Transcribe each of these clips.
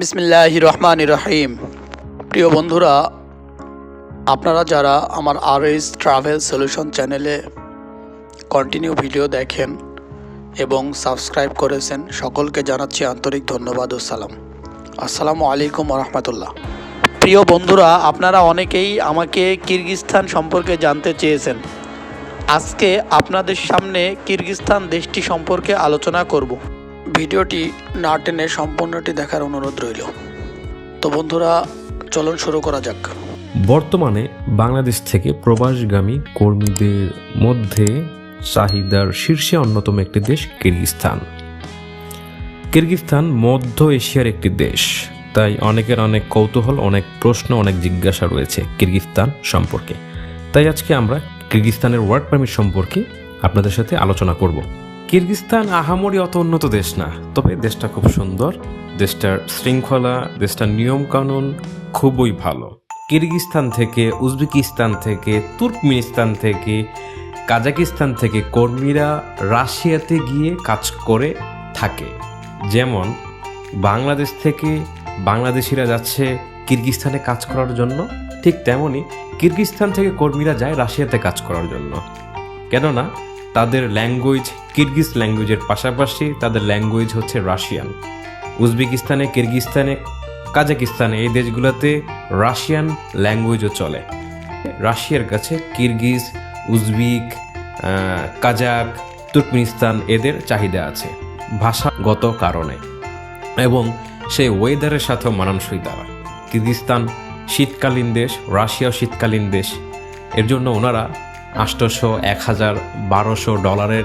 বিসমিল্লাহ রহমান রহিম। প্রিয় বন্ধুরা, আপনারা যারা আমার আর এস ট্রাভেল সলিউশন চ্যানেলে কন্টিনিউ ভিডিও দেখেন এবং সাবস্ক্রাইব করেছেন, সকলকে জানাচ্ছি আন্তরিক ধন্যবাদ ও সালাম। আসসালামু আলাইকুম রহমতুল্লাহ প্রিয় বন্ধুরা, আপনারা অনেকেই আমাকে কিরগিজস্তান সম্পর্কে জানতে চেয়েছেন। আজকে আপনাদের সামনে কিরগিজস্তান দেশটি সম্পর্কে আলোচনা করব। ভিডিওটি না টেনে সম্পূর্ণটি দেখার অনুরোধ রইল। তো বন্ধুরা, চলুন শুরু করা যাক। বর্তমানে বাংলাদেশ থেকে প্রবাসগামী কর্মীদের মধ্যে চাহিদার শীর্ষে অন্যতম একটি দেশ কিরগিস্তান। কিরগিস্তান মধ্য এশিয়ার একটি দেশ। তাই অনেকের অনেক কৌতূহল, অনেক প্রশ্ন, অনেক জিজ্ঞাসা রয়েছে কিরগিস্তান সম্পর্কে। তাই আজকে আমরা কিরগিস্তানের ওয়ার্ক পারমিট সম্পর্কে আপনাদের সাথে আলোচনা করব। কিরগিস্তান আহামরি অত উন্নত দেশ না, তবে দেশটা খুব সুন্দর, দেশটার শৃঙ্খলা, দেশটার নিয়মকানুন খুবই ভালো। কিরগিস্তান থেকে, উজবেকিস্তান থেকে, তুর্কমিনিস্তান থেকে, কাজাকিস্তান থেকে কর্মীরা রাশিয়াতে গিয়ে কাজ করে থাকে। যেমন, বাংলাদেশ থেকে বাংলাদেশিরা যাচ্ছে কিরগিস্তানে কাজ করার জন্য, ঠিক তেমনই কিরগিস্তান থেকে কর্মীরা যায় রাশিয়াতে কাজ করার জন্য। কেননা তাদের ল্যাঙ্গুয়েজ কিরগিজ ল্যাঙ্গুয়েজের পাশাপাশি তাদের ল্যাঙ্গুয়েজ হচ্ছে রাশিয়ান উজবেকিস্তানে কিরগিস্তানে কাজাকিস্তানে এই দেশগুলোতে রাশিয়ান ল্যাঙ্গুয়েজও চলে। রাশিয়ার কাছে কিরগিজ উজবেক কাজাক তুর্কমিনিস্তান এদের চাহিদা আছে ভাষাগত কারণে। এবং সেই ওয়েদারের সাথেও মানানসই তারা। কিরগিস্তান শীতকালীন দেশ রাশিয়াও শীতকালীন দেশ। এর জন্য ওনারা আষ্টশো এক হাজার বারোশো ডলারের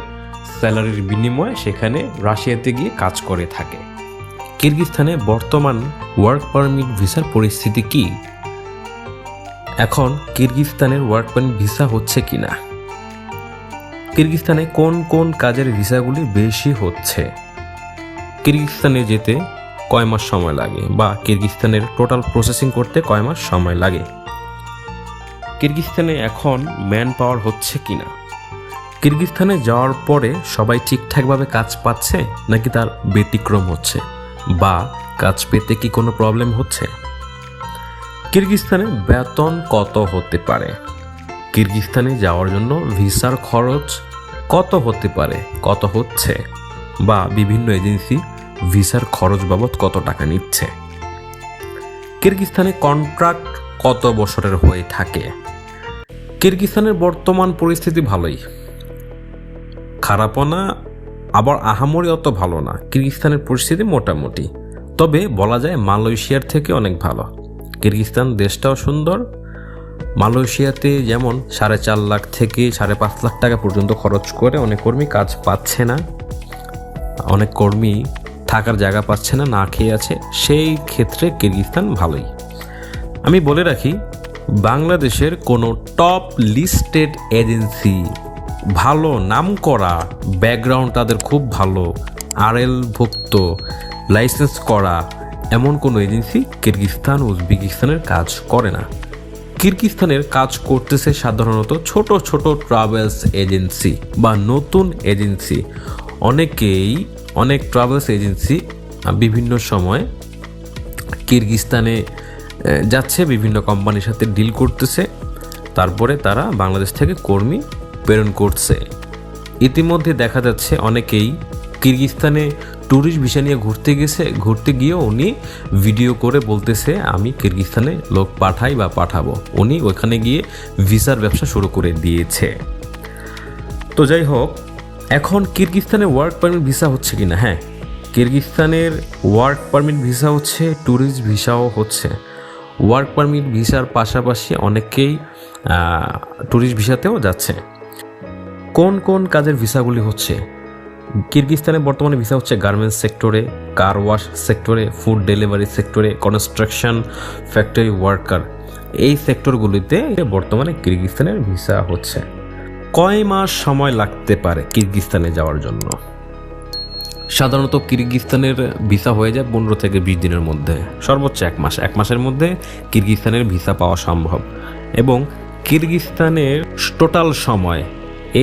স্যালারির বিনিময়ে সেখানে রাশিয়াতে গিয়ে কাজ করে থাকে। কিরগিস্তানে বর্তমান ওয়ার্ক পারমিট ভিসার পরিস্থিতি কি? এখন কিরগিস্তানের ওয়ার্ক পারমিট ভিসা হচ্ছে কি না কিরগিস্তানে কোন কোন কাজের ভিসাগুলি বেশি হচ্ছে? কিরগিস্তানে যেতে কয় মাস সময় লাগে বা কিরগিস্তানের টোটাল প্রসেসিং করতে কয় মাস সময় লাগে? কিরগিস্তানে এখন ম্যান পাওয়ার হচ্ছে কি না কিরগিস্তানে যাওয়ার পরে সবাই ঠিকঠাকভাবে কাজ পাচ্ছে নাকি তার ব্যতিক্রম হচ্ছে? বা কাজ পেতে কি কোনো প্রবলেম হচ্ছে? কিরগিস্তানে বেতন কত হতে পারে? কিরগিস্তানে যাওয়ার জন্য ভিসার খরচ কত হতে পারে? কত হচ্ছে? বা বিভিন্ন এজেন্সি ভিসার খরচ বাবদ কত টাকা নিচ্ছে? কিরগিস্তানে কন্ট্রাক্ট কত বছরের হয়ে থাকে। কিরগিস্তানের বর্তমান পরিস্থিতি ভালোই। খারাপও না, আবার আহামরি অত ভালো না। কিরগিস্তানের পরিস্থিতি মোটামুটি। তবে বলা যায় মালয়েশিয়ার থেকে অনেক ভালো। কিরগিস্তান দেশটাও সুন্দর। মালয়েশিয়াতে যেমন সাড়ে চার লাখ থেকে সাড়ে পাঁচ লাখ টাকা পর্যন্ত খরচ করে অনেক কর্মী কাজ পাচ্ছে না, অনেক কর্মী থাকার জায়গা পাচ্ছে না না খেয়ে আছে, সেই ক্ষেত্রে কিরগিস্তান ভালোই। আমি বলে রাখি, বাংলাদেশের কোনো টপ লিস্টেড এজেন্সি ভালো নাম করা ব্যাকগ্রাউন্ড তাদের খুব ভালো। আরএল ভুক্ত লাইসেন্স করা এমন কোনো এজেন্সি কিরগিস্তান, উজবেকিস্তানের কাজ করে না। কিরগিস্তানের কাজ করতেছে সাধারণত ছোট ছোট ট্রাভেলস এজেন্সি বা নতুন এজেন্সি অনেকেই অনেক ট্রাভেলস এজেন্সি বিভিন্ন সময় কিরগিস্তানে যাচ্ছে, বিভিন্ন কোম্পানির সাথে ডিল করতেছে। তারপরে তারা বাংলাদেশ থেকে কর্মী প্রেরণ করছে। ইতিমধ্যে দেখা যাচ্ছে অনেকেই কিরগিস্তানে ট্যুরিস্ট ভিসা নিয়ে ঘুরতে গেছে, ঘুরতে গিয়ে উনি ভিডিও করে বলতেছে, আমি কিরগিস্তানে লোক পাঠাই বা পাঠাবো। উনি ওখানে গিয়ে ভিসার ব্যবসা শুরু করে দিয়েছে। তো যাই হোক, এখন কিরগিস্তানে ওয়ার্ক পারমিট ভিসা হচ্ছে কি না হ্যাঁ কিরগিস্তানের ওয়ার্ক পারমিট ভিসা হচ্ছে ট্যুরিস্ট ভিসাও হচ্ছে। ওয়ার্ক পারমিট ভিসার পাশাপাশি অনেকেই ট্যুরিস্ট ভিসাতেও যাচ্ছে। কোন কোন কাজের ভিসাগুলি হচ্ছে? কিরগিস্তানে বর্তমানে ভিসা হচ্ছে গার্মেন্টস সেক্টরে কার ওয়াশ সেক্টরে ফুড ডেলিভারি সেক্টরে কনস্ট্রাকশন ফ্যাক্টরি ওয়ার্কার এই সেক্টরগুলিতে বর্তমানে কিরগিস্তানের ভিসা হচ্ছে। কয় মাস সময় লাগতে পারে কিরগিস্তানে যাওয়ার জন্য? সাধারণত কিরগিস্তানের ভিসা হয়ে যায় পনেরো থেকে বিশ দিনের মধ্যে। সর্বোচ্চ এক মাস। এক মাসের মধ্যে কিরগিস্তানের ভিসা পাওয়া সম্ভব। এবং কিরগিস্তানের টোটাল সময়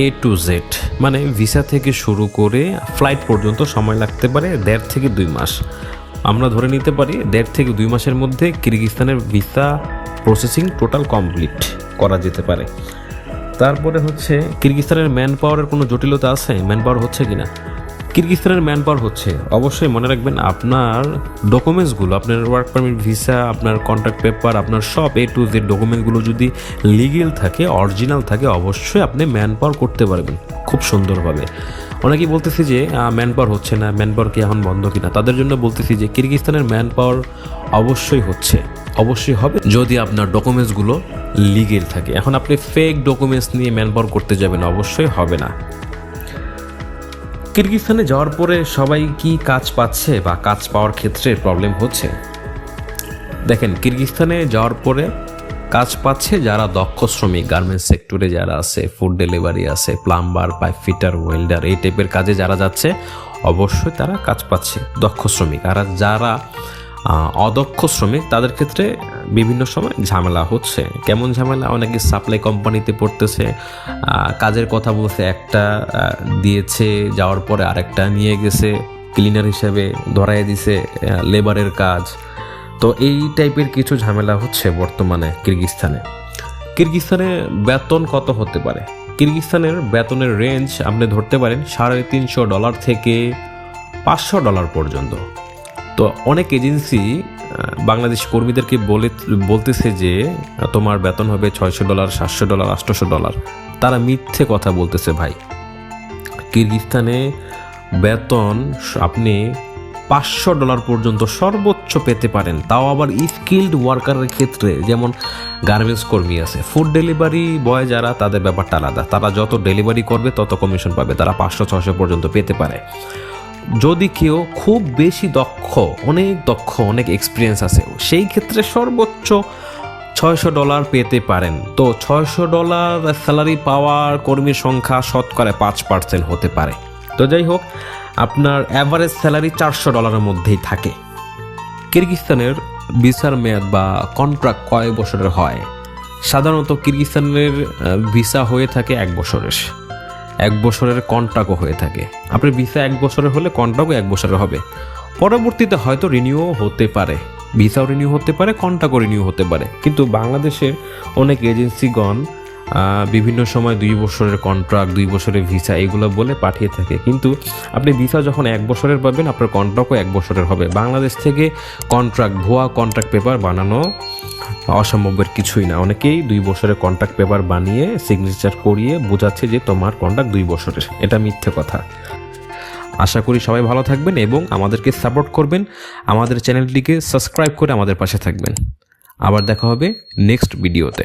এ টু জেড মানে ভিসা থেকে শুরু করে ফ্লাইট পর্যন্ত সময় লাগতে পারে দেড় থেকে দুই মাস। আমরা ধরে নিতে পারি দেড় থেকে দুই মাসের মধ্যে কিরগিস্তানের ভিসা প্রসেসিং টোটাল কমপ্লিট করা যেতে পারে। তারপরে হচ্ছে কিরগিস্তানের ম্যান পাওয়ারের কোনো জটিলতা আছে? ম্যান পাওয়ার হচ্ছে কি না কিরগিস্তানের ম্যান পাওয়ার হচ্ছে। অবশ্যই মনে রাখবেন আপনার ডকুমেন্টসগুলো আপনার ওয়ার্ক পারমিট ভিসা আপনার কন্ট্যাক্ট পেপার আপনার সব এ টু জেড ডকুমেন্টগুলো যদি লিগেল থাকে অরিজিনাল থাকে, অবশ্যই আপনি ম্যান পাওয়ার করতে পারবেন খুব সুন্দরভাবে। অনেকেই বলতেছি যে ম্যান পাওয়ার হচ্ছে না ম্যান পাওয়ার কি এখন বন্ধ কিনা? তাদের জন্য বলতেছি যে, কিরগিস্তানের ম্যান পাওয়ার অবশ্যই হচ্ছে, অবশ্যই হবে যদি আপনার ডকুমেন্টসগুলো লিগেল থাকে। এখন আপনি ফেক ডকুমেন্টস নিয়ে ম্যান পাওয়ার করতে যাবেন, অবশ্যই হবে না। কিরগিস্তানে যাওয়ার পরে সবাই কি কাজ পাচ্ছে বা কাজ পাওয়ার ক্ষেত্রে প্রবলেম হচ্ছে? দেখেন, কিরগিস্তানে যাওয়ার পরে কাজ পাচ্ছে যারা দক্ষ শ্রমিক গার্মেন্টস সেক্টরে যারা আছে ফুড ডেলিভারি আছে প্লাম্বার পাইপ ফিটার ওয়েল্ডার এই টাইপের কাজে যারা যাচ্ছে, অবশ্যই তারা কাজ পাচ্ছে দক্ষ শ্রমিক। আর যারা অদক্ষ শ্রমিক, তাদের ক্ষেত্রে বিভিন্ন সময় ঝামেলা হচ্ছে। কেমন ঝামেলা? অনেকে সাপ্লাই কোম্পানিতে পড়তেছে কাজের কথা বলছে, একটা দিয়েছে, যাওয়ার পরে আরেকটা নিয়ে গেছে ক্লিনার হিসেবে ধরাই দিছে লেবারের কাজ। তো এই টাইপের কিছু ঝামেলা হচ্ছে বর্তমানে কিরগিস্তানে। কিরগিস্তানে বেতন কত হতে পারে? কিরগিস্তানের বেতনের রেঞ্জ আপনি ধরতে পারেন সাড়ে তিনশো ডলার থেকে পাঁচশো ডলার পর্যন্ত। তো অনেক এজেন্সি বাংলাদেশ কর্মীদেরকে বলে, বলতেছে যে, তোমার বেতন হবে ছয়শো ডলার, সাতশো ডলার, আটশোশো ডলার। তারা মিথ্যে কথা বলতেছে ভাই। কিরগিস্তানে বেতন আপনি পাঁচশো ডলার পর্যন্ত সর্বোচ্চ পেতে পারেন। তাও আবার স্কিল্ড ওয়ার্কারের ক্ষেত্রে, যেমন গার্মেন্টস কর্মী আছে। ফুড ডেলিভারি বয় যারা, তাদের ব্যাপারটা আলাদা। তারা যত ডেলিভারি করবে, তত কমিশন পাবে। তারা পাঁচশো ছশো পর্যন্ত পেতে পারে। যদি কেউ খুব বেশি দক্ষ, অনেক দক্ষ, অনেক এক্সপিরিয়েন্স আছে, সেই ক্ষেত্রে সর্বোচ্চ ছয়শো ডলার পেতে পারেন। তো ছয়শো ডলার স্যালারি পাওয়ার কর্মীর সংখ্যা শতকরা পাঁচ পার্সেন্ট হতে পারে। তো যাই হোক, আপনার অ্যাভারেজ স্যালারি চারশো ডলারের মধ্যেই থাকে। কিরগিস্তানের ভিসার মেয়াদ বা কন্ট্রাক্ট কয় বছরের হয়? সাধারণত কিরগিস্তানের ভিসা হয়ে থাকে এক বছরের। এক বছরের কন্ট্রাক্টও হয়ে থাকে। আপনার ভিসা এক বছরের হলে কন্ট্রাক্টও এক বছরের হবে। পরবর্তীতে হয়তো রিনিউ হতে পারে। ভিসাও রিনিউ হতে পারে কন্ট্রাক্টও রিনিউ হতে পারে। কিন্তু বাংলাদেশের অনেক এজেন্সিগণ বিভিন্ন সময় দুই বছরের কন্ট্রাক্ট দুই বছরের ভিসা এগুলো বলে পাঠিয়ে থাকে। কিন্তু আপনি ভিসা যখন এক বছরের পাবেন, আপনার কন্ট্রাক্টও এক বছরের হবে। বাংলাদেশ থেকে কন্ট্রাক্ট ভুয়া কন্ট্রাক্ট পেপার বানানো অসম্ভবের কিছুই না। অনেকেই দুই বছরের কন্ট্রাক্ট পেপার বানিয়ে সিগনেচার করিয়ে বোঝাচ্ছে যে তোমার কন্ট্রাক্ট দুই বছরের। এটা মিথ্যে কথা। আশা করি সবাই ভালো থাকবেন এবং আমাদেরকে সাপোর্ট করবেন। আমাদের চ্যানেলটিকে সাবস্ক্রাইব করে আমাদের পাশে থাকবেন। আবার দেখা হবে নেক্সট ভিডিওতে